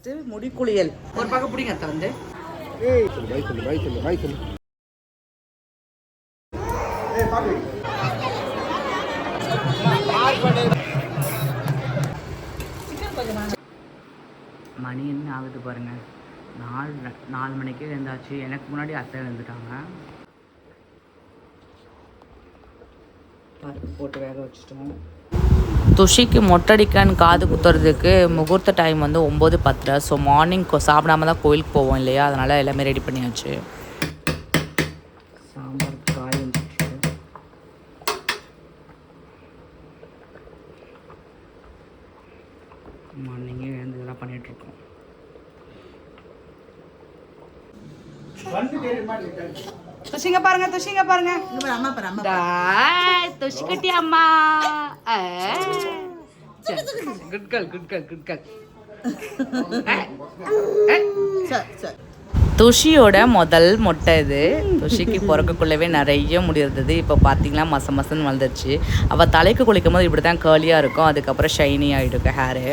First முடிக்குளியல். ஒரு பக்கம் பிடிங்க அத்தை வந்து. மணி என்ன ஆகுது பாருங்க. நாலு நாலு மணிக்கே எழுந்தாச்சு. எனக்கு முன்னாடி அத்தை எழுந்துட்டாங்க. பருப்பு போட்டு வேக வச்சுட்டோம். துஷிக்கு மொட்டடிக்கன்னு காது குத்துறதுக்கு முகூர்த்த டைம் வந்து ஒம்பது பத்தரை. ஸோ மார்னிங் சாப்பிடாம தான் கோயிலுக்கு போவோம் இல்லையா? அதனால் எல்லாமே ரெடி பண்ணியாச்சு. சாம்பார் காய் வந்துச்சு மார்னிங்கே எழுந்து இதெல்லாம் பண்ணிகிட்ருக்கோம் துஷிங்க பாருங்க துஷிங்க பாருங்க. அம்மா பாரு அம்மா துஷி கட்டி அம்மா. Good girl good girl good girl துஷியோட முதல் மொட்டை இது துஷிக்கு பிறக்கக்குள்ளவே நிறைய முடி இருந்தது இப்போ பார்த்தீங்களா மச மசன்னு வளர்ந்துருச்சு அவள் தலைக்கு குளிக்கும் போது இப்படி தான் கேர்லியாக இருக்கும் அதுக்கப்புறம் ஷைனி ஆகிடும் ஹேரு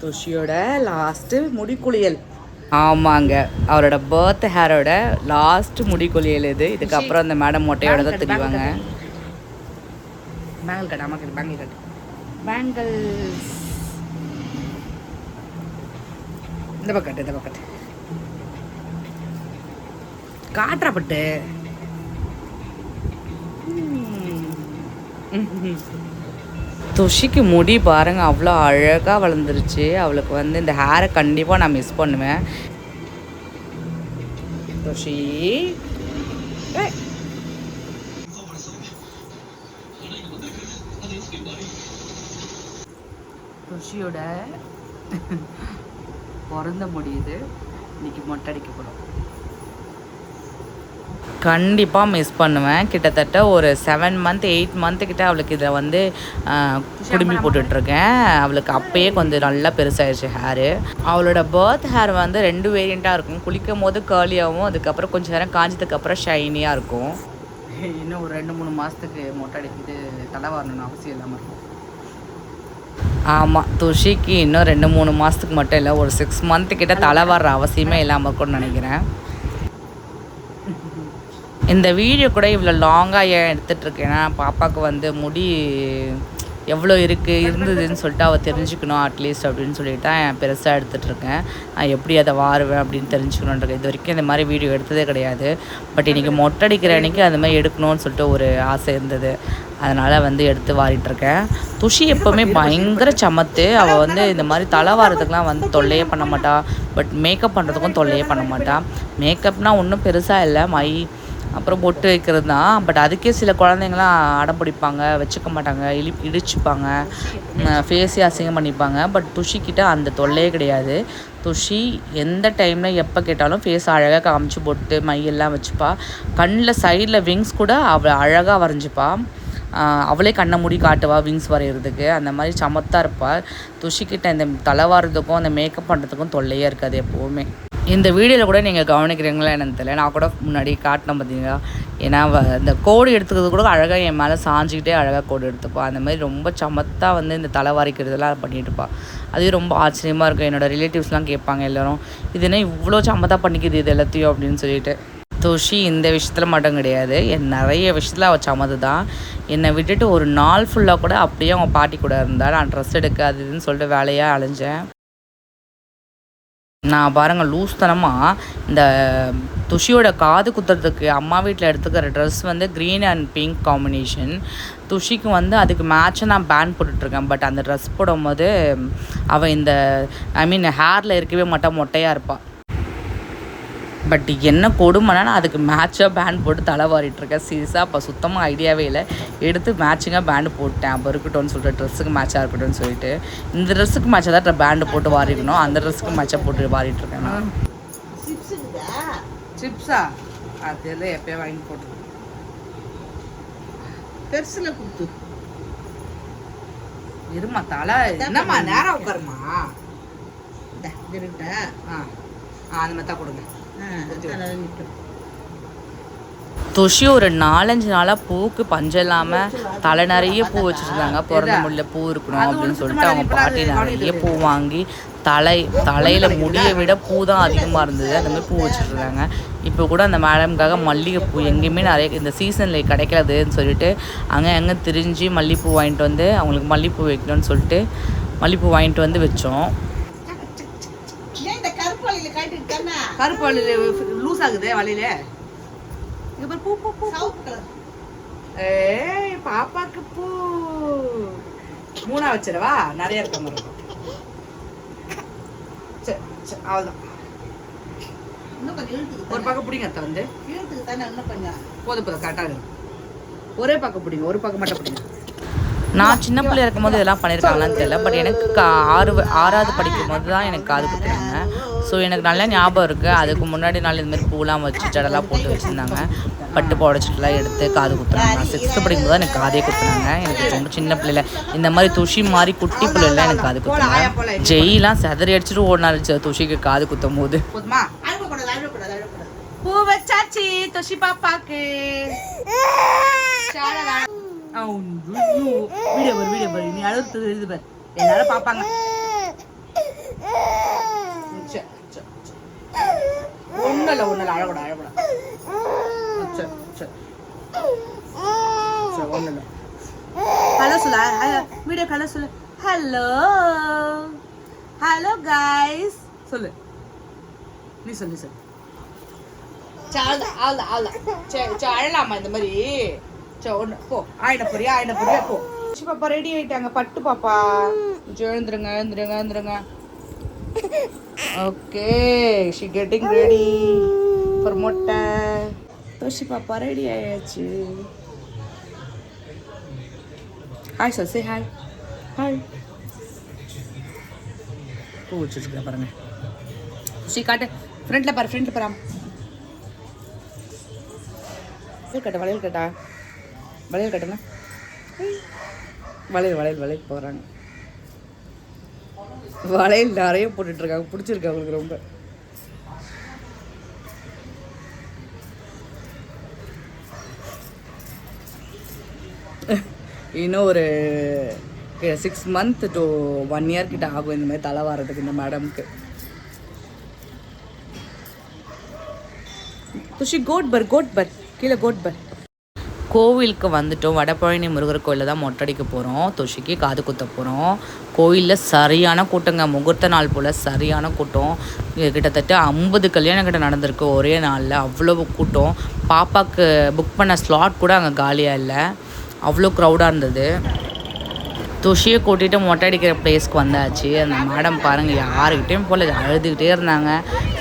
துஷியோட லாஸ்ட்டு முடி குளியல் ஆமாங்க அவரோட பர்த் ஹேரோட லாஸ்ட் முடி குளியல் இது இதுக்கப்புறம் அந்த மேடம் மொட்டையோட தான் தெரிவாங்க பேங்கிள் கட்டு அம்மா கட்டு பேங்கிள் கட்டு பேங்கிள் இந்த பக்கத்து இந்த பக்கத்து காட்டுறா பட்டு துஷிக்கு முடி பாருங்க அவ்வளோ அழகாக வளர்ந்துருச்சு அவளுக்கு வந்து இந்த ஹேரை கண்டிப்பாக நான் மிஸ் பண்ணுவேன் துஷி துஷியோட பிறந்த முடியுது இன்னைக்கு மொட்டை அடிக்கப்படும் கண்டிப்பாக மிஸ் பண்ணுவேன். கிட்டத்தட்ட ஒரு செவன் மந்த் எயிட் மந்த்து கிட்ட அவளுக்கு இதை வந்து குடுமி போட்டுட்ருக்கேன். அவளுக்கு அப்பயே கொஞ்சம் நல்லா பெருசாகிடுச்சு ஹேரு அவளோட பர்த் ஹேர் வந்து ரெண்டு வேரியண்ட்டாக இருக்கும். குளிக்கும் போது கேர்லியாகவும் அதுக்கப்புறம் கொஞ்சம் நேரம் காஞ்சதுக்கப்புறம் ஷைனியாக இருக்கும். இன்னும் ஒரு ரெண்டு மூணு மாதத்துக்கு மொட்டை அடிக்கிட்டு தலை வரணும்னு அவசியம் இல்லாமல் இருக்கும். ஆமாம் துஷிக்கு இன்னும் ரெண்டு மூணு மாதத்துக்கு மட்டும் இல்லை ஒரு சிக்ஸ் மந்த்து கிட்ட தலை வர்ற அவசியமே இல்லாமல் இருக்கும்னு நினைக்கிறேன். இந்த வீடியோ கூட இவ்வளோ லாங்காக ஏன் எடுத்துகிட்டுருக்கேன்னா பாப்பாவுக்கு வந்து முடி எவ்வளோ இருக்குது இருந்ததுன்னு சொல்லிட்டு அவள் தெரிஞ்சுக்கணும் அட்லீஸ்ட் அப்படின்னு சொல்லிட்டு தான் பெருசாக எடுத்துகிட்ருக்கேன் நான் எப்படி அதை வாருவேன் அப்படின்னு தெரிஞ்சுக்கணுன்றது இது வரைக்கும் இந்த மாதிரி வீடியோ எடுத்ததே கிடையாது. பட் இன்றைக்கி மொட்டடிக்கிற அன்றைக்கி அந்த மாதிரி எடுக்கணும்னு சொல்லிட்டு ஒரு ஆசை இருந்தது. அதனால் வந்து எடுத்து வாரிட்டுருக்கேன். துஷி எப்போவுமே பயங்கர சமத்து. அவள் வந்து இந்த மாதிரி தலை வாரத்துக்குலாம் வந்து தொல்லையே பண்ண மாட்டா. பட் மேக்கப் பண்ணுறதுக்கும் தொல்லையே பண்ண மாட்டா. மேக்கப்னால் ஒன்றும் பெருசாக இல்லை. மை அப்புறம் பொட்டு வைக்கிறது தான் பட் அதுக்கே சில குழந்தைங்களாம் அடம் பிடிப்பாங்க. வச்சுக்க மாட்டாங்க. இழி இடிச்சுப்பாங்க. ஃபேஸே அசிங்கம் பண்ணிப்பாங்க. பட் துஷிக்கிட்ட அந்த தொல்லையே கிடையாது. துஷி எந்த டைமில் எப்போ கேட்டாலும் ஃபேஸ் அழகாக காமிச்சு பொட்டு மையெல்லாம் வச்சுப்பா. கண்ணில் சைடில் விங்ஸ் கூட அவள் அழகாக வரைஞ்சிப்பா. ஆஹ் அவளே கண்ணை மூடி காட்டுவா விங்ஸ் வரைகிறதுக்கு அந்த மாதிரி சமத்தாக இருப்பாள் துஷிக்கிட்ட இந்த தலைவாரதுக்கும் அந்த மேக்கப் பண்ணுறதுக்கும் தொல்லையே இருக்காது எப்போவுமே. இந்த வீடியோவில் கூட நீங்கள் கவனிக்கிறீங்களா என்னன்னு தெரியல. நான் கூட முன்னாடி காட்டினேன் பார்த்தீங்களா ஏன்னா இந்த கோடு எடுத்துக்கிறது கூட அழகாக என் மேலே சாஞ்சிக்கிட்டே அழகாக கோடு எடுத்துப்பா. அந்த மாதிரி ரொம்ப சமத்தாக வந்து இந்த தலை வாரிக்கிறதெல்லாம் பண்ணிட்டு அதுவே ரொம்ப ஆச்சரியமாக இருக்கும். என்னோடய ரிலேட்டிவ்ஸ்லாம் கேட்பாங்க எல்லாரும் இது என்ன இவ்வளோ சமத்தாக பண்ணிக்குது இது எல்லாத்தையும்? அப்படின்னு சொல்லிட்டு. துஷி இந்த விஷயத்தில் மட்டும் கிடையாது. என் நிறைய விஷயத்தில் அவள் சமது தான் என்னை விட்டுட்டு ஒரு நாள் ஃபுல்லாக கூட அப்படியே அவங்க பாட்டி கூட இருந்தா நான் ட்ரெஸ் எடுக்க அது இதுன்னு சொல்லிட்டு வேலையாக அலைஞ்சேன். நான் பாருங்கள் லூஸ்தனமாக இந்த துஷியோட காது குத்துறதுக்கு அம்மா வீட்டில் எடுத்துக்கிற ட்ரெஸ் வந்து க்ரீன் அண்ட் பிங்க் காம்பினேஷன் துஷிக்கு வந்து அதுக்கு மேட்சாக நான் பேண்ட் போட்டுட்ருக்கேன். பட் அந்த ட்ரெஸ் போடும்போது அவள் இந்த ஐ மீன் ஹேரில் இருக்கவே மாட்டா மொட்டையாக இருப்பாள் பட் என்ன கொடுமைனா நான் அதுக்கு மேட்சாக பேண்ட் போட்டு தலை வாரிட்டுருக்கேன் சீரியஸாக அப்போ சுத்தமாக ஐடியாவே இல்லை. எடுத்து மேட்சிங்காக பேண்டு போட்டேன். அப்போ இருக்கட்டும்னு சொல்லிட்டு ட்ரெஸ்ஸுக்கு மேட்சாக இருக்கட்டும்னு சொல்லிட்டு. இந்த ட்ரெஸ்ஸுக்கு மேட்சாக தான் பேண்டு போட்டு வாரிக்கணும் அந்த ட்ரெஸ்ஸுக்கு மேட்சாக போட்டு வாரிட்டுருக்கேன் நான். சிப்ஸ் அதெல்லாம் எப்போயே வாங்கி போட்டு பெருசுல கொடுத்து. இருமா தலை. என்னம்மா நேரம் உட்காருமா? ஆ. ஆ அந்த மாதிரி தான் கொடுங்க. துஷி ஒரு நாலஞ்சு நாளாக பூக்கு பஞ்சம் இல்லாமல் தலை நிறைய பூ வச்சுருந்தாங்க. பிறந்த முடியல பூ இருக்கணும் அப்படின்னு சொல்லிட்டு அவங்க பாட்டி நிறைய பூ வாங்கி தலை தலையில் முடியை விட பூ தான் அதிகமாக இருந்தது. அந்த மாதிரி பூ வச்சுருந்தாங்க. இப்போ கூட அந்த மேடம்காக மல்லிகைப்பூ எங்கேயுமே நிறைய இந்த சீசனில் கிடைக்காதுன்னு சொல்லிட்டு அங்கே அங்கே திரிஞ்சு மல்லிகைப்பூ வாங்கிட்டு வந்து அவங்களுக்கு மல்லிகைப்பூ வைக்கணும்னு சொல்லிட்டு மல்லிகைப்பூ வாங்கிட்டு வந்து வச்சோம் ஏன் இந்த கருப்பு வழியில காட்டிட்டு தானே கருப்பு வலையில் லூஸ் ஆகுது வலையில இங்கே பாரு பூ பூ பூ ஏய் பாப்பாக்கு பூ. மூணா வச்சிடவா? நிறைய இருக்க மாதிரி இருக்கும் அவ்வளோதான் ஒரு பக்கம் பிடிங்க அத்தை வந்து. போதும் போதும் கரெக்டாக இருக்கு ஒரே பக்கம் பிடிங்க ஒரு பக்கம் மட்டும் பிடிங்க. நான் சின்ன பிள்ளையா இருக்கும்போது இதெல்லாம் பண்ணியிருக்காங்களான்னு தெரியல பட் எனக்கு ஆறு ஆறாவது படிக்கும் போது தான் எனக்கு காது குத்துனாங்க ஸோ எனக்கு நல்ல ஞாபகம் இருக்குது அதுக்கு முன்னாடி நாள் இந்த மாதிரி பூலாம் வச்சு ஜடலாம் போட்டு வச்சுருந்தாங்க பட்டு புடச்சிட்டுலாம் எடுத்து காது குத்துனாங்க நான் சிக்ஸ்த்து படிக்கும்போது தான் எனக்கு காதே குத்துனாங்க எனக்கு ரொம்ப சின்ன பிள்ளைல இந்த மாதிரி துஷி மாதிரி குட்டி பிள்ளைலாம் எனக்கு காது குத்துனாங்க ஜெயிலாம் செதறி அடிச்சுட்டு ஓடினாரு துஷிக்கு காது குத்தும் போது பூ வச்சாச்சு துஷி பாப்பாக்கு வீடியோ பாரு வீடியோ பாரு நீ அழுத்து இது பாரு எல்லாரும் பாப்பாங்க ஒன்றும் இல்லை ஒன்றும் இல்லை அழக்கூடாது அழக்கூடாது சரி. சரி சரி ஒன்றும் இல்லை ஹலோ சொல்ல வீடியோ ஹலோ சொல்லு. ஹலோ ஹலோ கைஸ் சொல்லு. நீ சொல்லு சொல்லு. சரி அவ்வளோதான் சரி அழலாமா இந்த மாதிரி? சரி ஒன்று போ. ஆயிட போறியா? ஆயிட போறியா? போ. பாப்பா ரெடி ஆயிட்டாங்க. பட்டு பாப்பா. எழுந்துருங்க எழுந்துருங்க எழுந்துருங்க. Okay she getting ready for மொட்டை. தோஷி பாப்பா ரெடி ஆயாச்சு. Hi sir say hi hi பூ வச்சுருக்கேன் பாருங்க. ஷி காட்டு. ஃப்ரண்ட்டில் பாரு ஃப்ரண்ட்டில் பாரு. வளையல் கட்ட வளையல் கட்டா? வளையல் கட்டணும் வளையல் வளையல் வளையல் போகிறாங்க வளையல் நிறைய போட்டுட்ருக்காங்க பிடிச்சிருக்கு அவங்களுக்கு ரொம்ப. இன்னும் ஒரு six month to one year கிட்ட ஆகும் இந்த மாதிரி தலை வாரதுக்கு இந்த மேடம்க்கு துஷி கோட்பர் கோட்பர் கீழே கோட்பர் கோவிலுக்கு வந்துட்டோம். வடபழனி முருகர் கோயிலில் தான் மொட்டடிக்க போகிறோம் துஷிக்கு காது குத்த போகிறோம் கோயிலில் சரியான கூட்டங்க. முகூர்த்த நாள் போல் சரியான கூட்டம். கிட்டத்தட்ட ஐம்பது கல்யாணம் கிட்ட நடந்திருக்கு ஒரே நாளில். அவ்வளோ கூட்டம். பாப்பாக்கு புக் பண்ண ஸ்லாட் கூட அங்கே காலியாக இல்லை. அவ்வளோ க்ரௌடாக இருந்தது. துஷியை கூட்டிகிட்டு மொட்டை அடிக்கிற பிளேஸ்க்கு வந்தாச்சு. அந்த மேடம் பாருங்கள் யாருக்கிட்டேயும் போல அழுதுகிட்டே இருந்தாங்க.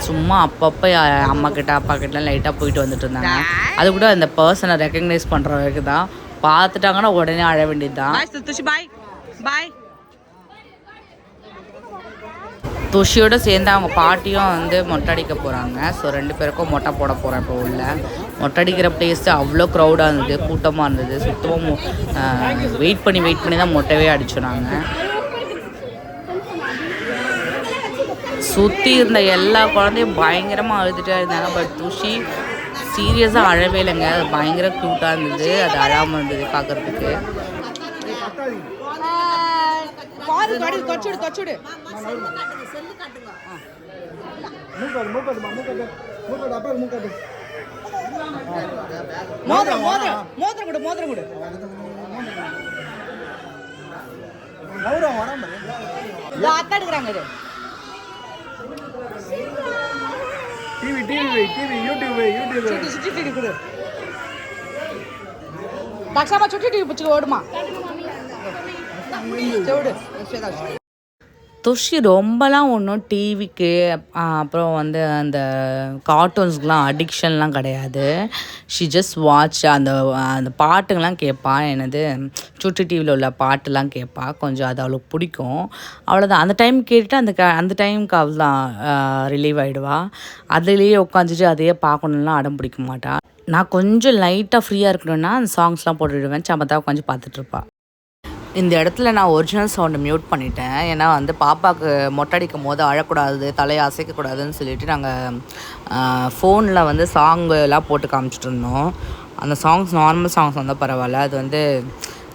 சும்மா அப்பப்போ அம்மாக்கிட்ட அம்மா கிட்ட அப்பா லைட்டாக போயிட்டு வந்துட்டு இருந்தாங்க. அது கூட அந்த பர்சனை ரெக்கக்னைஸ் பண்ணுற வரைக்கும் தான். பார்த்துட்டாங்கன்னா உடனே அழ வேண்டியது தான் பாய் பாய் பாய் துஷியோடு சேர்ந்து அவங்க பாட்டியும் வந்து மொட்டை அடிக்க போகிறாங்க ஸோ ரெண்டு பேருக்கும் மொட்டை போட போகிறேன் இப்போ உள்ள. மொட்டை அடிக்கிற பிளேஸ் அவ்வளோ க்ரௌடாக இருந்தது கூட்டமாக இருந்தது. சுத்தமாக வெயிட் பண்ணி வெயிட் பண்ணி தான் மொட்டையே அடித்தோம் சுற்றி இருந்த எல்லா குழந்தையும் பயங்கரமாக அழுதுட்டே இருந்தாங்க. பட் துஷி சீரியஸாக அழவே இல்லைங்க. அது பயங்கர க்யூட்டாக இருந்தது. அது அழாமல் இருந்தது பார்க்குறதுக்கு தொச்சுடு தொச்சுடு மூக்காடு மூக்காடுமா மூக்காடு மூக்காடு அப்பா மூக்காடு மோதிரம் மோதிரம் மோதிரம் கொடு மோதிரம் கொடு கௌரவம் வராம அத்தை எடுக்கிறாங்க இது TV TV TV YouTube YouTube Chutti Chutti TV கொடு தக்ஷாமா சுட்டி டிவி பிடிச்சி ஓடுமா துஷி ரொம்பலாம் ஒன்றும் டிவிக்கு அப்புறம் வந்து அந்த கார்ட்டூன்ஸ்க்குலாம் அடிக்ஷன்லாம் கிடையாது. ஷி ஜஸ்ட் வாட்ச் அந்த அந்த பாட்டுங்கெலாம் கேட்பா என்னது சுட்டி டிவியில் உள்ள பாட்டுலாம் கேட்பா கொஞ்சம் அது அவளுக்கு பிடிக்கும். அவ்வளோதான் அந்த டைம் கேட்டுட்டு அந்த க அந்த டைமுக்கு அவள் தான் ரிலீவ் ஆகிடுவாள் அதுலேயே உட்காந்துட்டு அதையே பார்க்கணுன்னா அடம் பிடிக்க மாட்டாள் நான் கொஞ்சம் லைட்டாக ஃப்ரீயாக இருக்கணும்னா அந்த சாங்ஸ்லாம் போட்டுவிடுவேன் சமத்தா உட்காந்து பார்த்துட்ருப்பா இந்த இடத்துல நான் ஒரிஜினல் சவுண்டை மியூட் பண்ணிட்டேன். ஏன்னா வந்து பாப்பாவுக்கு மொட்டை அடிக்கும் போது அழக்கூடாது தலையை அசைக்கக்கூடாதுன்னு சொல்லிட்டு நாங்கள் ஃபோனில் வந்து சாங்கு எல்லாம் போட்டு காமிச்சிட்டு இருந்தோம். அந்த சாங்ஸ் நார்மல் சாங்ஸ் வந்தால் பரவாயில்ல. அது வந்து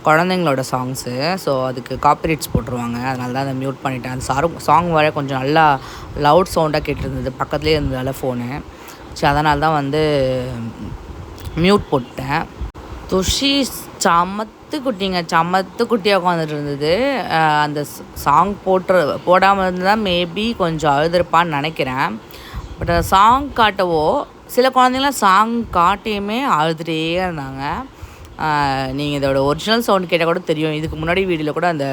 குழந்தைங்களோட சாங்ஸு ஸோ அதுக்கு காப்பிரைட்ஸ் போட்டுருவாங்க. அதனால தான் அதை மியூட் பண்ணிட்டேன். அந்த சாரு சாங் வர கொஞ்சம் நல்லா லவுட் சவுண்டாக கேட்டிருந்தது. பக்கத்துலேயே இருந்ததால ஃபோனு ஸோ அதனால தான் வந்து மியூட் போட்டேன் துஷி சமத்து குட்டிங்க சமத்து குட்டியாக உட்காந்துட்டு இருந்தது அந்த சாங் போட்டு போடாமல் இருந்தால் மேபி கொஞ்சம் அழுதுருப்பான்னு நினைக்கிறேன். பட் அந்த சாங் காட்டவோ சில குழந்தைங்களாம் சாங் காட்டியுமே அழுதுகிட்டே இருந்தாங்க. நீங்கள் இதோட ஒரிஜினல் சவுண்ட் கேட்டால் கூட தெரியும். இதுக்கு முன்னாடி வீடியோவில் கூட அந்த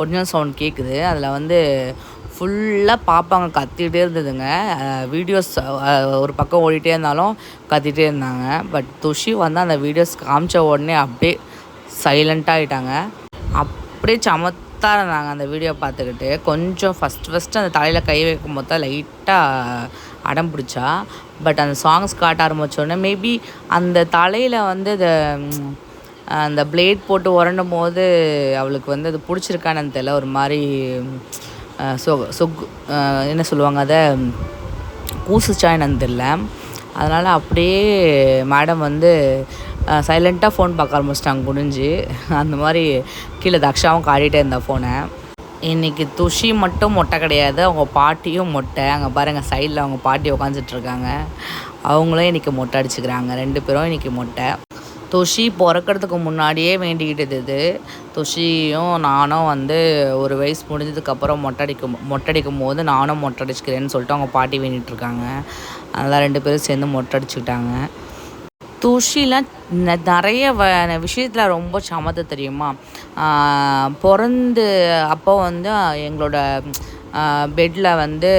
ஒரிஜினல் சவுண்ட் கேட்குது அதில் வந்து ஃபுல்லாக பார்ப்பாங்க கத்திகிட்டே இருந்ததுங்க. வீடியோஸ் ஒரு பக்கம் ஓடிட்டே இருந்தாலும் கத்திகிட்டே இருந்தாங்க. பட் துஷி வந்து அந்த வீடியோஸ் காமிச்ச உடனே அப்படியே சைலண்ட்டாக ஆகிட்டாங்க அப்படியே சமத்தாக இருந்தாங்க அந்த வீடியோ பார்த்துக்கிட்டு. கொஞ்சம் ஃபஸ்ட் ஃபஸ்ட்டு அந்த தலையில் கை வைக்கும் போது தான் லைட்டாக அடம் பிடிச்சா. பட் அந்த சாங்ஸ் காட்ட ஆரம்பித்தோடனே மேபி அந்த தலையில் வந்து இந்த அந்த பிளேட் போட்டு உரண்டும் போது அவளுக்கு வந்து அது பிடிச்சிருக்கான்னு தெரியல. ஒரு மாதிரி சொ சொக்கு என்ன சொல்லுவாங்க அதை? கூசுச்சா என்னன்னு தெரில அதனால் அப்படியே மேடம் வந்து சைலண்ட்டாக ஃபோன் பார்க்க ஆரம்பிச்சிட்டாங்க குடிஞ்சு அந்த மாதிரி கீழே தக்ஷாவும் காட்டிகிட்டே இருந்தா ஃபோனை இன்றைக்கி துஷி மட்டும் மொட்டை கிடையாது அவங்க பாட்டியும் மொட்டை. அங்கே பாருங்கள் சைடில் அவங்க பாட்டி உக்காந்துட்டுருக்காங்க அவங்களும் இன்றைக்கி மொட்டை அடிச்சுக்கிறாங்க ரெண்டு பேரும் இன்றைக்கி மொட்டை. துஷி பிறக்கிறதுக்கு முன்னாடியே வேண்டிக்கிட்டது இது. துஷியும் நானும் வந்து ஒரு வயசு முடிஞ்சதுக்கப்புறம் மொட்டை அடிக்கும் மொட்டை அடிக்கும் போது நானும் மொட்டை அடிச்சுக்கிறேன்னு சொல்லிட்டு அவங்க பாட்டி வேண்டிகிட்டு இருக்காங்க அதெல்லாம் ரெண்டு பேரும் சேர்ந்து மொட்டை அடிச்சுக்கிட்டாங்க துஷிலாம் நிறைய வ விஷயத்தில் ரொம்ப சமத்து தெரியுமா? பிறந்து அப்போ வந்து எங்களோட பெட்டில் வந்து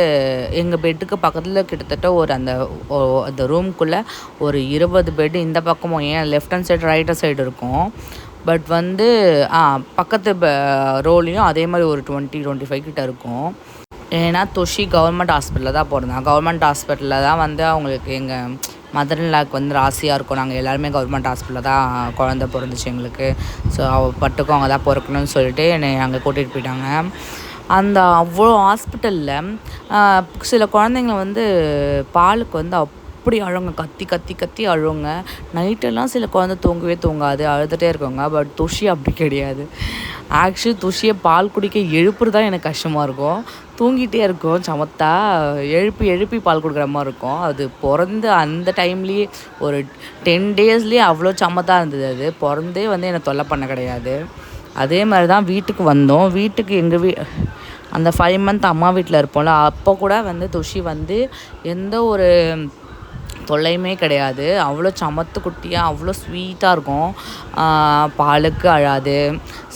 எங்கள் பெட்டுக்கு பக்கத்தில் கிட்டத்தட்ட ஒரு அந்த அந்த ரூம்குள்ளே ஒரு இருபது பெட்டு இந்த பக்கமும் ஏன் left hand side right hand side இருக்கும். பட் வந்து ஆ பக்கத்து ரோலையும் அதே மாதிரி ஒரு டுவெண்ட்டி டுவெண்ட்டி ஃபைவ் கிட்ட இருக்கும். ஏன்னா துஷி கவர்மெண்ட் ஹாஸ்பிட்டலில் தான் பிறந்தாங்க கவர்மெண்ட் ஹாஸ்பிட்டலில் தான் வந்து அவங்களுக்கு எங்கள் மதர் இன்லாக்கு வந்து ராசியாக இருக்கும். நாங்கள் எல்லாருமே கவர்மெண்ட் ஹாஸ்பிட்டலில் தான் குழந்த பிறந்துச்சு எங்களுக்கு. ஸோ அவள் பட்டுக்கும் அவங்க தான் பிறக்கணும்னு சொல்லிட்டு என்னை அங்கே கூட்டிகிட்டு போயிட்டாங்க. அந்த அவ்வளோ ஹாஸ்பிட்டலில் சில குழந்தைங்க வந்து பாலுக்கு வந்து அப்படி அழுங்க கத்தி கத்தி கத்தி அழுங்க நைட்டெல்லாம் சில குழந்தை தூங்கவே தூங்காது அழுதுகிட்டே இருக்குங்க. பட் துஷி அப்படி கிடையாது. ஆக்சுவலி துஷியை பால் குடிக்க எழுப்புறது தான் எனக்கு கஷ்டமாக இருக்கும். தூங்கிட்டே இருக்கும் சமத்தா எழுப்பி எழுப்பி பால் கொடுக்குற மாதிரி இருக்கும். அது பிறந்து அந்த டைம்லேயே ஒரு டென் டேஸ்லேயே அவ்வளோ சமத்தாக இருந்தது அது. பிறந்தே வந்து என்னை தொல்லை பண்ண கிடையாது. அதே மாதிரி தான் வீட்டுக்கு வந்தோம். வீட்டுக்கு எங்கள் வீ அந்த ஃபைவ் மந்த் அம்மா வீட்டில் இருப்போம்ல அப்போ கூட வந்து துஷி வந்து எந்த ஒரு தொல்லையுமே கிடையாது. அவ்வளோ சமத்து குட்டியாக அவ்வளோ ஸ்வீட்டாக இருக்கும். பாலுக்கு அழாது.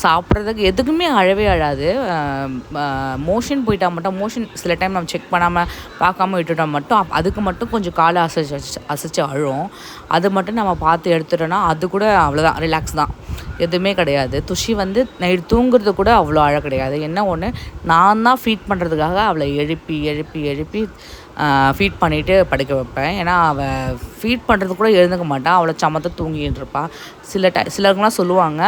சாப்பிட்றதுக்கு எதுக்குமே அழவே அழாது. மோஷன் போயிட்டா மட்டும் மோஷன் சில டைம் நம்ம செக் பண்ணாமல் பார்க்காம விட்டுட்டா மட்டும் அதுக்கு மட்டும் கொஞ்சம் காலை அசைச்சு அசைச்சு- அசைச்சு அழும் அது மட்டும் நம்ம பார்த்து எடுத்துட்டோன்னா அது கூட அவ்வளோதான் ரிலாக்ஸ் தான். எதுவுமே கிடையாது. துஷி வந்து நைட் தூங்குறது கூட அவ்வளோ அழ கிடையாது. என்ன ஒன்று நான் தான் ஃபீட் பண்ணுறதுக்காக அவளை எழுப்பி எழுப்பி எழுப்பி ஃபீட் பண்ணிவிட்டு படுக்க வைப்பேன். ஏன்னா அவள் ஃபீட் பண்ணுறது கூட எழுந்துக்க மாட்டான் அவளை சமத்த தூங்கிட்டு இருப்பாள் சில டை சிலருக்குலாம் சொல்லுவாங்க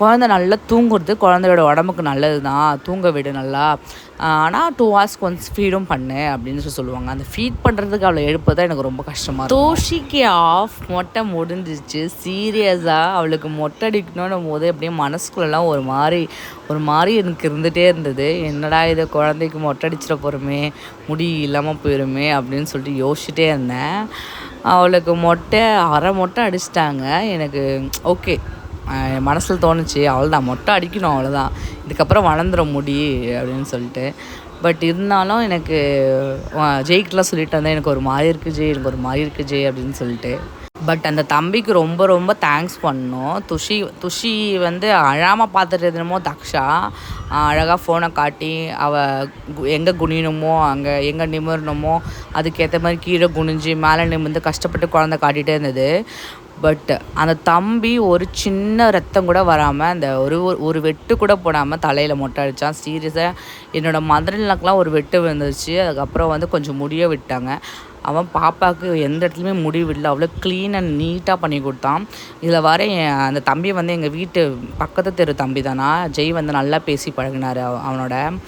குழந்தை நல்லா தூங்குறது குழந்தையோட உடம்புக்கு நல்லது தான் தூங்க விடு நல்லா. ஆனால் டூ ஹவர்ஸ்க்கு ஒன்ஸ் ஃபீடும் பண்ணு அப்படின்னு சொல்லி சொல்லுவாங்க. அந்த ஃபீட் பண்ணுறதுக்கு அவளை எழுப்பது தான் எனக்கு ரொம்ப கஷ்டமாக தோஷிக்கு ஆஃப் மொட்டை முடிஞ்சிச்சு சீரியஸாக அவளுக்கு மொட்டை அடிக்கணும்னும் போது அப்படியே மனசுக்குள்ளெல்லாம் ஒரு மாதிரி ஒரு மாதிரி எனக்கு இருந்துகிட்டே இருந்தது. என்னடா இது குழந்தைக்கு மொட்டை அடிச்சிட போகிறோமே முடி இல்லாமல் போயிருமே அப்படின்னு சொல்லிட்டு யோசிச்சுட்டே இருந்தேன். அவளுக்கு மொட்டை அரை மொட்டை அடிச்சிட்டாங்க. எனக்கு ஓகே மனசில் தோணுச்சு அவ்வளோதான் மொட்டை அடிக்கணும் அவ்வளோதான் இதுக்கப்புறம் வளர்ந்துடும் முடி அப்படின்னு சொல்லிட்டு. பட் இருந்தாலும் எனக்கு அஹ், ஜெய்கிட்டலாம் சொல்லிட்டு வந்தேன் எனக்கு ஒரு மாதிரி இருக்குது ஜெய் எனக்கு ஒரு மாதிரி இருக்குது ஜெய் அப்படின்னு சொல்லிட்டு. பட் அந்த தம்பிக்கு ரொம்ப ரொம்ப தேங்க்ஸ் பண்ணோம். துஷி துஷி வந்து அழாமல் பார்த்துட்டு என்னமோ தக்ஷா அழகாக ஃபோனை காட்டி அவள் எங்கே குனியணுமோ அங்கே எங்கே நிமிரணுமோ அதுக்கேற்ற மாதிரி கீழே குனிஞ்சு மேலே நிமிர்ந்து கஷ்டப்பட்டு குழந்தை காட்டிகிட்டே இருந்தது. பட் அந்த தம்பி ஒரு சின்ன ரத்தம் கூட வராமல் அந்த ஒரு ஒரு- ஒரு வெட்டு கூட போடாமல் தலையில் மொட்டை அடித்தான் சீரியஸாக என்னோடய மதுரலாக்கெலாம் ஒரு வெட்டு விழுந்துருச்சு. அதுக்கப்புறம் வந்து கொஞ்சம் முடிய விட்டாங்க. அவன் பாப்பாவுக்கு எந்த இடத்துலையுமே முடி விடல அவ்வளோ க்ளீன் அண்ட் நீட்டாக பண்ணி கொடுத்தான். இதில் வர என் அந்த தம்பி வந்து எங்கள் வீட்டு பக்கத்து தெரு தம்பி தானா? ஜெய் வந்து நல்லா பேசி பழகினார் அவனோட.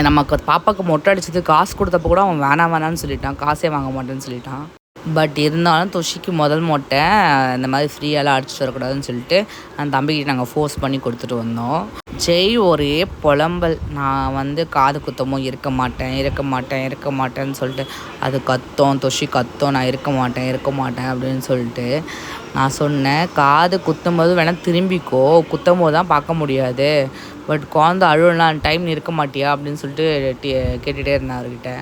நமக்கு பாப்பாவுக்கு மொட்டை அடிச்சது காசு கொடுத்தப்போ கூட அவன் வேணாம் வேணான்னு சொல்லிட்டான். காசே வாங்க மாட்டேன்னு சொல்லிட்டான். பட் இருந்தாலும் தொஷிக்கு முதல் மொட்டை இந்த மாதிரி ஃப்ரீயாலாம் அடிச்சுட்டு வரக்கூடாதுன்னு சொல்லிட்டு அந்த தம்பிக்கிட்ட நாங்கள் ஃபோர்ஸ் பண்ணி கொடுத்துட்டு வந்தோம். ஜெய் ஒரே புலம்பல். நான் வந்து காது குத்தமும் இருக்க மாட்டேன் இருக்க மாட்டேன் இருக்க மாட்டேன்னு சொல்லிட்டு அது கத்தோம் தொஷி கத்தோம் நான் இருக்க மாட்டேன் இருக்க மாட்டேன் அப்படின்னு சொல்லிட்டு நான் சொன்னேன் காது குத்தும்போது வேணால் திரும்பிக்கோ குத்தும் போது தான் பார்க்க முடியாது. பட் குழந்த அழுவலாம் டைம் இருக்க மாட்டியா அப்படின்னு சொல்லிட்டு கேட்டுகிட்டே இருந்தேன் அவர்கிட்ட.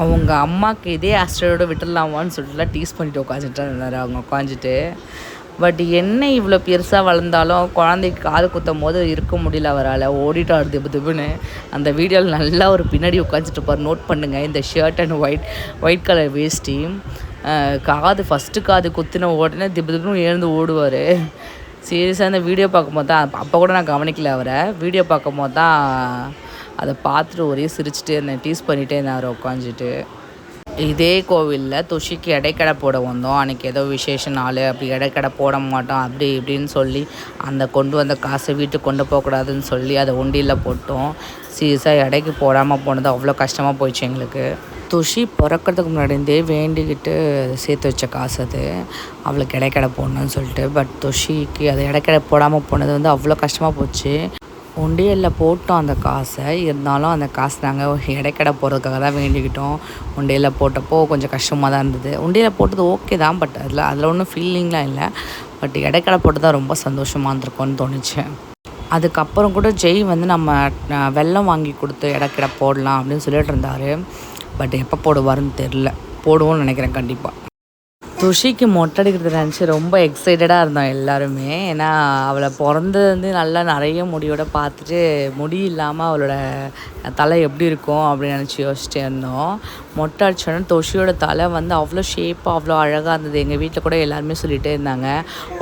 அவங்க அம்மாவுக்கு இதே ஆஸ்ட்ரோட விட்டுடலாமான்னு சொல்லிட்டுலாம் டீஸ் பண்ணிட்டு உட்காந்துட்டு இருந்தார். அவங்க உட்காந்துட்டு பட் என்ன இவ்வளோ பெருசாக வளர்ந்தாலும் குழந்தைக்கு காது குத்தும் போது இருக்க முடியல அவரால். ஓடிட்டார் திபு திபுன்னு. அந்த வீடியோவில் நல்லா ஒரு பின்னாடி உட்காந்துட்டு இருப்பார். நோட் பண்ணுங்கள் இந்த shirt and white white colour வேஷ்டி காது ஃபஸ்ட்டு காது குத்தின உடனே திபு திபுன்னு எழுந்து ஓடுவார். சீரியஸாக இந்த வீடியோ பார்க்கும்போது தான் அப்போ கூட நான் கவனிக்கல அவரை. வீடியோ பார்க்கும்போது தான் அதை பார்த்துட்டு ஒரே சிரிச்சுட்டே இருந்தேன் டீஸ் பண்ணிகிட்டே இருந்தேன் அவரை உட்காந்துட்டு இதே கோவிலில் துஷிக்கு இடைக்கடை போட வந்தோம். அன்றைக்கி ஏதோ விசேஷ நாள் அப்படி இடைக்கடை போட மாட்டோம் அப்படி இப்படின்னு சொல்லி அந்த கொண்டு வந்த காசை வீட்டுக்கு கொண்டு போகக்கூடாதுன்னு சொல்லி அதை உண்டியில் போட்டோம். சீரியஸாக இடைக்கு போடாமல் போனது அவ்வளோ கஷ்டமாக போயிடுச்சு எங்களுக்கு. துஷி பிறக்கிறதுக்கு முன்னாடியே வேண்டிக்கிட்டு சேர்த்து வச்ச காசு அது. அவளுக்கு இடைக்கடை போடணும்னு சொல்லிட்டு பட் துஷிக்கு அது இடைக்கடை போடாமல் போனது வந்து அவ்வளோ கஷ்டமாக போச்சு. உண்டியலில் போட்டோம் அந்த காசை. இருந்தாலும் அந்த காசு நாங்கள் இடைக்கடை போகிறதுக்காக தான் வேண்டிக்கிட்டோம். உண்டியலில் போட்டப்போ கொஞ்சம் கஷ்டமாக தான் இருந்தது. உண்டியலில் போட்டது ஓகே தான் பட் அதில் அதில் ஒன்றும் ஃபீலிங்லாம் இல்லை. பட் இடைக்கடை போட்டு தான் ரொம்ப சந்தோஷமாக இருந்திருக்கோன்னு தோணுச்சு. அதுக்கப்புறம் கூட ஜெய் வந்து நம்ம வெள்ளம் வெல்லம் வாங்கி கொடுத்து இடக்கிட போடலாம் அப்படின்னு சொல்லிட்டு இருந்தார். பட் எப்போ போடுவாருன்னு தெரில போடுவோம்னு நினைக்கிறேன் கண்டிப்பாக துஷிக்கு மொட்டை அடிக்கிறது நினச்சி ரொம்ப எக்ஸைட்டடாக இருந்தோம் எல்லாருமே. ஏன்னா அவளை பிறந்தது வந்து நல்லா நிறைய முடியோட பார்த்துட்டு முடி இல்லாமல் அவளோட தலை எப்படி இருக்கும் அப்படின்னு நினச்சி யோசிச்சுட்டே இருந்தோம். மொட்டை அடிச்சோடனே தொஷியோட தலை வந்து அவ்வளோ ஷேப்பாக அவ்வளோ அழகாக இருந்தது. எங்கள் வீட்டில் கூட எல்லாருமே சொல்லிகிட்டே இருந்தாங்க.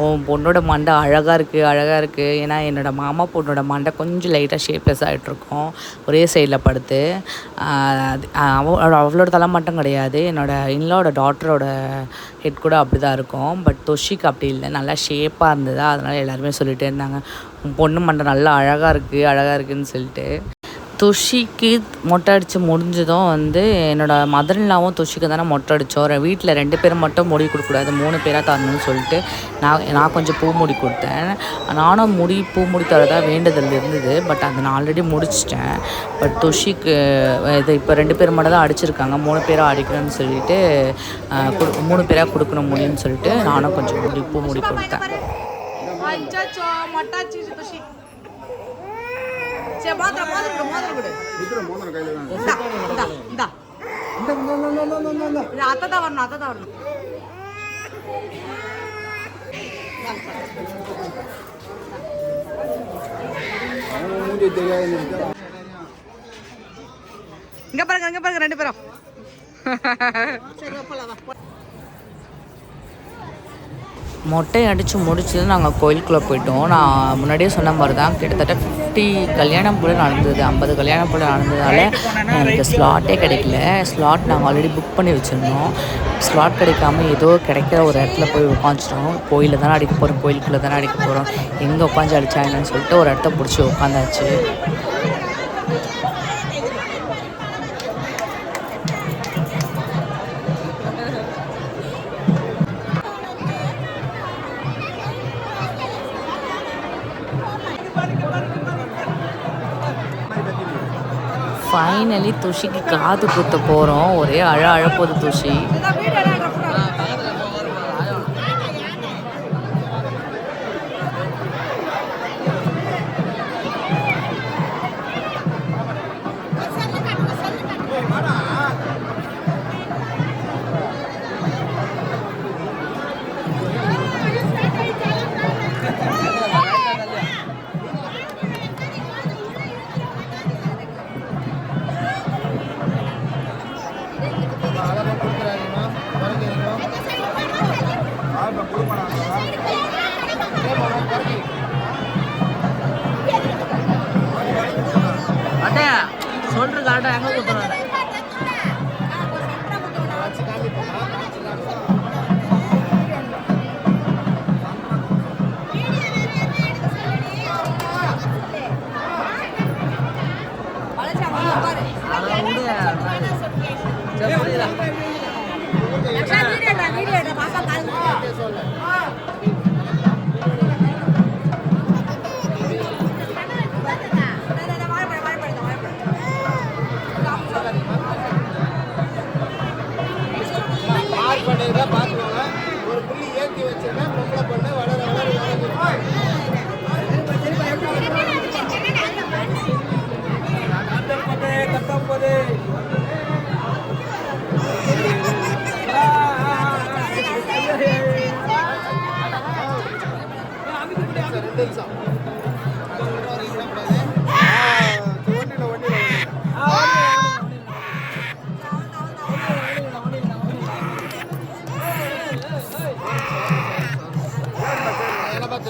உன் பொண்ணோட மண்டை அழகாக இருக்குது அழகாக இருக்குது ஏன்னா என்னோடய மாமா பொண்ணோட மண்டை கொஞ்சம் லைட்டாக ஷேப்லெஸ் ஆகிட்ருக்கோம் ஒரே சைடில் படுத்து. அது அவளோட அவளோட தலை மட்டும் கிடையாது. என்னோட இன்லோட டாட்டரோட ஹெட் கூட அப்படி தான் இருக்கும். பட் தொஷிக்கு அப்படி இல்லை. நல்லா ஷேப்பாக இருந்ததா? அதனால் எல்லாருமே சொல்லிகிட்டே இருந்தாங்க. உன் பொண்ணு மண்டை நல்லா அழகாக இருக்குது அழகாக இருக்குதுன்னு சொல்லிட்டு. துஷிக்கு மொட்டை அடித்து முடிஞ்சதும் வந்து என்னோடய மதர்லாவும் துஷிக்கு தானே மொட்டை அடித்தோம் வீட்டில் ரெண்டு பேரும் மட்டும் முடி கொடுக்கக்கூடாது. மூணு பேராக தரணும்னு சொல்லிட்டு நான் நான் கொஞ்சம் பூ முடி கொடுத்தேன். நானும் முடி பூ முடி தரதா வேண்டுதல் இருந்தது. பட் அதை நான் ஆல்ரெடி முடிச்சிட்டேன். பட் துஷிக்கு இது இப்போ ரெண்டு பேர் மட்டும் தான் அடிச்சிருக்காங்க. மூணு பேராக அடிக்கணும்னு சொல்லிட்டு கொடு மூணு பேராக கொடுக்கணும் முடியும்னு சொல்லிட்டு நானும் கொஞ்சம் முடி பூ முடி கொடுத்தேன். சரி மோதிரம் மோதிரம் கொடு, மோதிரம் கொடு இருக்கிற மோதிரம் கையில் தான் இந்தா இந்தா இந்தா இந்த இந்த இந்த இந்த இந்த இந்த இது அத்தை தான் வரணும் அத்தை தான் வரணும் அவன் மூஞ்சி தெரியாது இங்க பாருங்க இங்க பாருங்க ரெண்டு பேரும் சரி வா, போலாம் வா மொட்டை அடித்து முடிச்சது நாங்கள் கோயிலுக்குள்ளே போயிட்டோம். நான் முன்னாடியே சொன்ன மாதிரி தான் கிட்டத்தட்ட ஃபிஃப்டி கல்யாணம் போல் நடந்தது. ஐம்பது கல்யாணம் போல் நடந்ததால் எனக்கு ஸ்லாட்டே கிடைக்கல. ஸ்லாட் நாங்கள் ஆல்ரெடி புக் பண்ணி வச்சுருந்தோம். ஸ்லாட் கிடைக்காம ஏதோ கிடைக்கிற ஒரு இடத்துல போய் உட்காந்துட்டோம். கோயிலில் தானே அடிக்க போகிறோம் கோயிலுக்குள்ளே தானே அடிக்க போகிறோம் எங்கே உட்காந்து அடிச்சா என்னன்னு சொல்லிட்டு ஒரு இடத்த பிடிச்சி உட்காந்தாச்சு. ஃபைனலி துஷிக்கு காது குத்த போகிறோம் ஒரே அழ அழப்போகுது துஷி.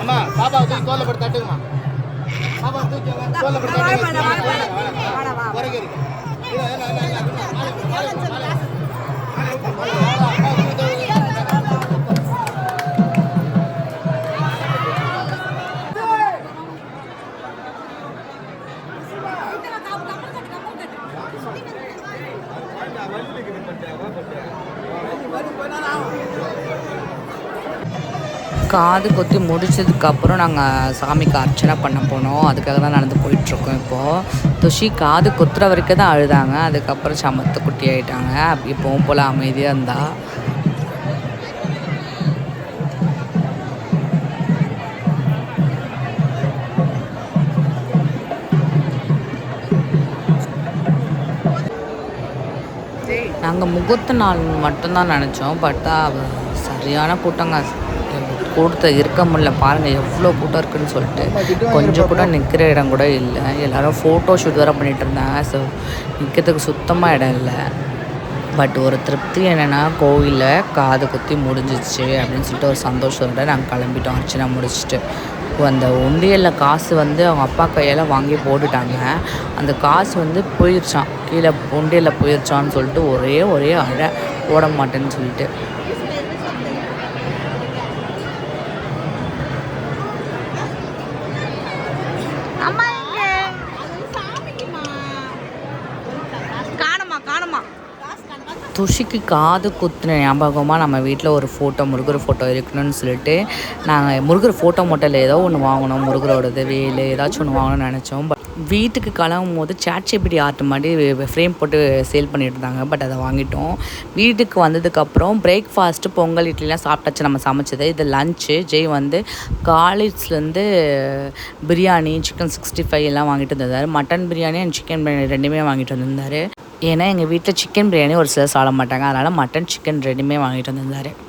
அம்மா பாப்பா தூக்கி தோல்ல போட்டு தட்டுங்கம்மா பாப்பா தூக்கி தோல்ல போட்டு தட்டுங்க இல்ல, இல்ல, இல்ல. காது கொத்தி முடிச்சதுக்கப்புறம் நாங்கள் சாமிக்கு அர்ச்சனை பண்ண போனோம். அதுக்காக தான் நடந்து போயிட்டுருக்கோம் இப்போது துஷி காது கொத்துற வரைக்கும் தான் அழுதாங்க. அதுக்கப்புறம் சமத்து குட்டி ஆயிட்டாங்க. இப்போவும் போல் அமைதியாக இருந்தா. நாங்கள் முகூர்த்த நாள் மட்டும்தான் நினச்சோம். பட் சரியான கூட்டங்க. கூட்டத்தை இருக்க முடியல. பாருங்கள் எவ்வளோ கூட்டம் இருக்குன்னு சொல்லிட்டு. கொஞ்சம் கூட நிற்கிற இடம் கூட இல்லை. எல்லோரும் ஃபோட்டோ ஷூட் வேறு பண்ணிகிட்டு இருந்தாங்க. ஸோ நிற்கிறதுக்கு சுத்தமாக இடம் இல்லை. பட் ஒரு திருப்தி என்னென்னா கோவிலில் காது குத்தி முடிஞ்சிச்சு அப்படின்னு சொல்லிட்டு ஒரு சந்தோஷத்தோட நாங்கள் கிளம்பிட்டோம். அர்ச்சனை முடிச்சுட்டு. அந்த உண்டியலில் காசு வந்து அவங்க அப்பா கையால் வாங்கி போட்டுட்டாங்க. அந்த காசு வந்து போயிடுச்சான் கீழே உண்டியலில் போயிடுச்சான்னு சொல்லிட்டு ஒரே ஒரே அழ போட மாட்டேன்னு சொல்லிட்டு அம்மா எங்க காணுமா காணுமா துஷிக்கு காது குத்துன ஞாபகமாக நம்ம வீட்டில் ஒரு ஃபோட்டோ முருகர் ஃபோட்டோ இருக்கணும்னு சொல்லிட்டு நாங்கள் முருகர் ஃபோட்டோ மட்டும் இல்லை ஏதோ ஒன்று வாங்கினோம் முருகரோடது வேலு ஏதாச்சும் ஒன்று வாங்கணும்னு நினச்சோம். பட் வீட்டுக்கு கிளம்பும் போது சாட்சிபிடி ஆர்ட் மாதிரி ஃப்ரேம் போட்டு சேல் பண்ணிட்டு இருந்தாங்க. பட் அதை வாங்கிட்டோம். வீட்டுக்கு வந்ததுக்கப்புறம் பிரேக்ஃபாஸ்ட்டு பொங்கல் இட்லிலாம் சாப்பிட்டாச்சு நம்ம சமைச்சது. இது லஞ்சு ஜெய் வந்து காலேஜ்லேருந்து பிரியாணி சிக்கன் சிக்ஸ்டி ஃபைவ் எல்லாம் வாங்கிட்டு வந்திருந்தாரு. Mutton biryani and chicken biryani ரெண்டுமே வாங்கிட்டு வந்திருந்தார். ஏன்னா எங்கள் வீட்டில் சிக்கன் பிரியாணி ஒரு சிலர் சாப்பிட மாட்டாங்க. அதனால் மட்டன் சிக்கன் ரெண்டுமே வாங்கிட்டு வந்திருந்தார்.